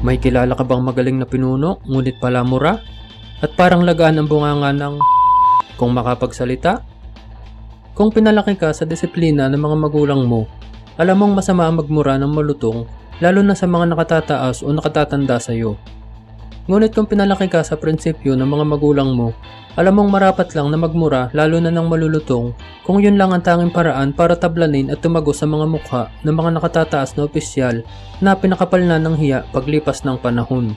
May kilala ka bang magaling na pinuno, ngunit pala mura? At parang lagaan ang bunganga ng kung makapagsalita? Kung pinalaki ka sa disiplina ng mga magulang mo, alam mong masama ang magmura ng malutong, lalo na sa mga nakatataas o nakatatanda sa iyo. Ngunit kung pinalaki ka sa prinsipyo ng mga magulang mo, alam mong marapat lang na magmura lalo na ng malulutong kung yun lang ang tanging paraan para tablanin at tumago sa mga mukha ng mga nakatataas na opisyal na pinakapal na ng hiya paglipas ng panahon.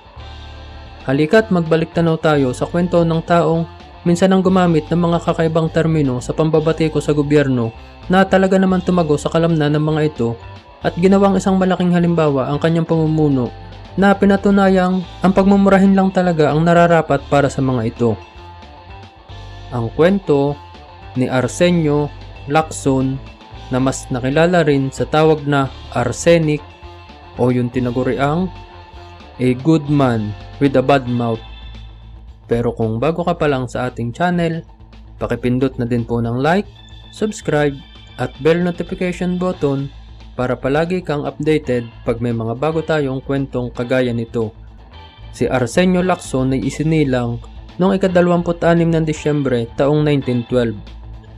Halika't magbalik tanaw tayo sa kwento ng taong minsan ang gumamit ng mga kakaibang termino sa pambabati ko sa gobyerno na talaga naman tumago sa kalamnan ng mga ito at ginawang isang malaking halimbawa ang kanyang pamumuno na pinatunayang ang pagmumurahin lang talaga ang nararapat para sa mga ito. Ang kwento ni Arsenio Lacson na mas nakilala rin sa tawag na Arsenic o yung tinaguriang A Good Man with a Bad Mouth. Pero kung bago ka pa lang sa ating channel, pakipindot na din po ng like, subscribe at bell notification button para palagi kang updated pag may mga bago tayong kwentong kagaya nito. Si Arsenio Lacson ay isinilang noong ika-26 ng Disyembre taong 1912.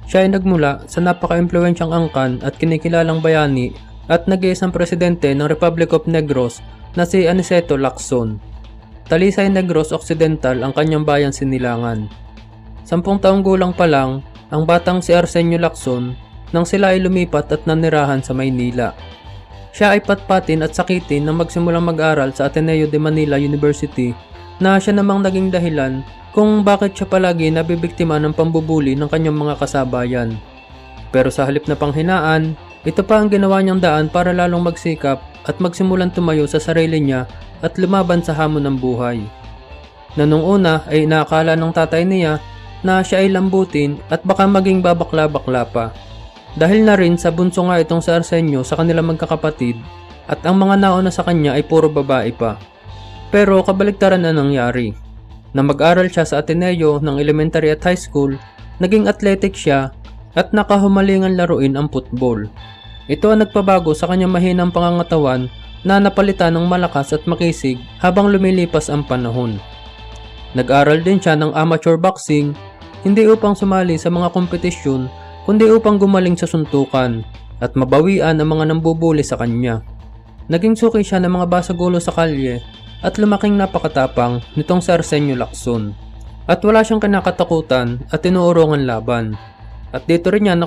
Siya ay nagmula sa napaka-impluensyang angkan at kinikilalang bayani at nag-iisang presidente ng Republic of Negros na si Aniceto Lacson. Talisay Negros Occidental ang kanyang bayan sinilangan. Sampung taong gulang pa lang, ang batang si Arsenio Lacson nang sila ay lumipat at nanirahan sa Maynila. Siya ay patpatin at sakitin nang magsimulang mag-aral sa Ateneo de Manila University na siya namang naging dahilan kung bakit siya palagi nabibiktima ng pambubuli ng kanyang mga kasabayan. Pero sa halip na panghinaan, ito pa ang ginawa niyang daan para lalong magsikap at magsimulan tumayo sa sarili niya at lumaban sa hamon ng buhay. Na nung una ay inaakala ng tatay niya na siya ay lambutin at baka maging babakla-bakla pa. Dahil na rin sa bunso nga itong si Arsenio sa kanilang magkakapatid at ang mga nauna sa kanya ay puro babae pa. Pero kabaligtaran na nangyari. Na mag-aral siya sa Ateneo ng elementary at high school, naging athletic siya at nakahumalingan laruin ang football. Ito ang nagpabago sa kanyang mahinang pangangatawan na napalitan ng malakas at makisig habang lumilipas ang panahon. Nag-aral din siya ng amateur boxing, hindi upang sumali sa mga kompetisyon kundi upang gumaling sa suntukan at mabawian ang mga nambubuli sa kanya. Naging suki siya ng mga basagulo sa kalye at lumaking napakatapang nitong si Arsenio Lacson. At wala siyang kinakatakutan at tinuurongan laban. At dito rin niya